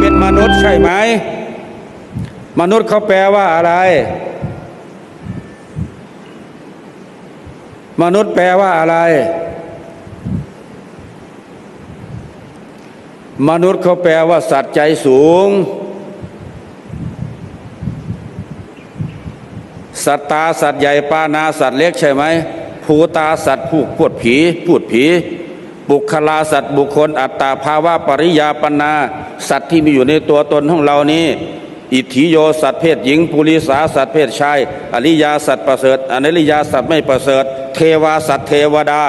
เป็นมนุษย์ใช่ไหม มนุษย์เขาแปลว่าอะไร มนุษย์แปลว่าอะไร มนุษย์เขาแปลว่าสัตว์ใจสูง สัตตาสัตว์ใหญ่ปานาสัตว์เล็กใช่ไหม ภูตาสัตว์ผูกพูดผี พูดผี บุคลาสัตว์บุคคลอัตตาภาวะปริยาปนาสัตว์ที่มีอยู่ในตัวตนของเรานี้อิทธิโยสัตว์เพศหญิงปุริสาสัตว์เพศชาย อริยาสัตว์ประเสริฐอนิริยาสัตว์ไม่ประเสริฐ เทวาสัตว์เทวดา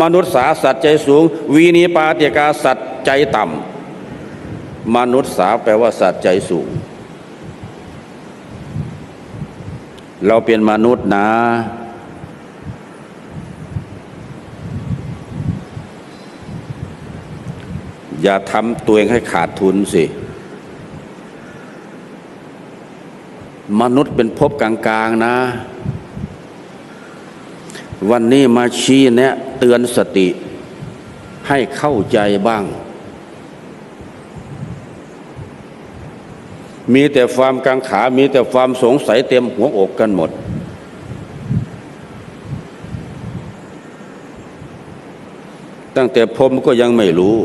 มนุษย์สาสัตว์ใจสูง วีนีปาติกาสัตว์ใจต่ำมนุษย์สาแปลว่าสัตว์ใจสูง เราเป็นมนุษย์นะ อย่าทำตัวเองให้ขาดทุนสิ มนุษย์เป็นภพกลาง ๆ นะ วันนี้มาชี้แนะเตือนสติ ให้เข้าใจบ้าง มีแต่ความกังขา มีแต่ความสงสัยเต็มหัวอกกันหมดตั้งแต่ผมก็ยังไม่รู้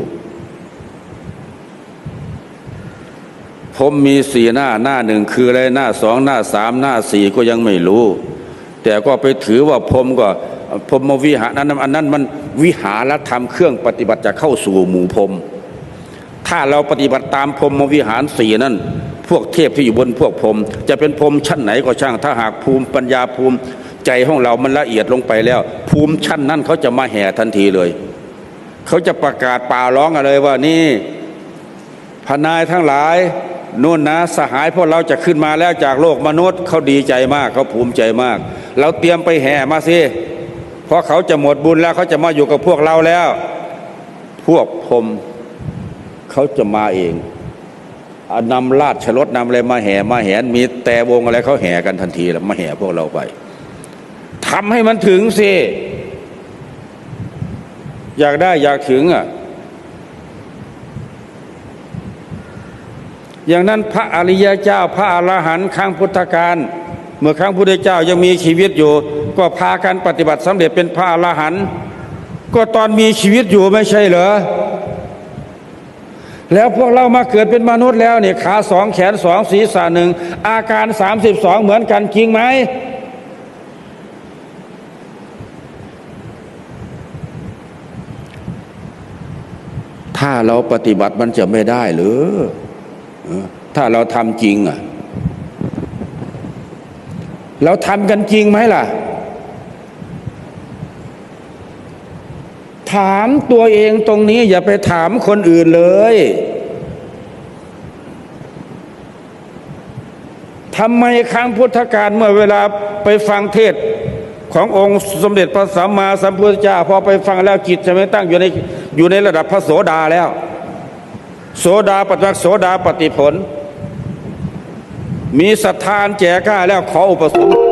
ผมมีสี่หน้าหน้าหนึ่งคืออะไรหน้าสองหน้าสามหน้าสี่ก็ยังไม่รู้ แต่ก็ไปถือว่าผมก็ผมมวิหารนั้นอันนั้นมันวิหารธรรมเครื่องปฏิบัติจะเข้าสู่หมู่พรมถ้าเราปฏิบัติตามพรหมวิหารสี่นั้น พวกเทพที่อยู่บนพวกพรมจะเป็นพรมชั้นไหนก็ช่าง ถ้าหากภูมิปัญญาภูมิใจของเรามันละเอียดลงไปแล้ว ภูมิชั้นนั้นเขาจะมาแห่ทันทีเลย เขาจะประกาศป่าร้องอะไรว่านี่พนายทั้งหลาย นู่นนะสหายพวกเราจะขึ้นมาแล้วจากโลกมนุษย์เขาดีใจมากเขาภูมิใจมาก เราเตรียมไปแห่มาสิเพราะเขาจะหมดบุญแล้วเขาจะมาอยู่กับพวกเราแล้ว พวกพรมเขาจะมาเองนำราดชรถนำอะไรมาแห่มาแห่มีแต่วงอะไรเขาแห่กันทันทีแล้วมาแห่พวกเราไปทำให้มันถึงสิอยากได้อยากถึงอะ อย่างนั้นพระอริยเจ้า พระอรหันต์ครั้งพุทธกาลเมื่อครั้งพุทธเจ้ายังมีชีวิตอยู่ ก็พากันปฏิบัติสำเร็จเป็นพระอรหันต์ก็ตอนมีชีวิตอยู่ไม่ใช่เหรอแล้วพวกเรามาเกิดเป็นมนุษย์แล้วเนี่ยขาสองแขนสองศีรษะหนึ่งอาการ32เหมือนกันจริงไหมถ้าเราปฏิบัติมันจะไม่ได้หรือ ถ้าเราทำจริงอะ เราทำกันจริงไหมล่ะ ถามตัวเองตรงนี้อย่าไปถามคนอื่นเลยทำไมครั้งพุทธกาลเมื่อเวลาไปฟังเทศขององค์สมเด็จพระสัมมาสัมพุทธเจ้าพอไปฟังแล้วจิตจะไม่ตั้งอยู่ในอยู่ในระดับพระโสดาแล้ว โสดาปฏิวัติโสดาปฏิผล มีศรัทธานแจกล้าแล้วขออุปสมบท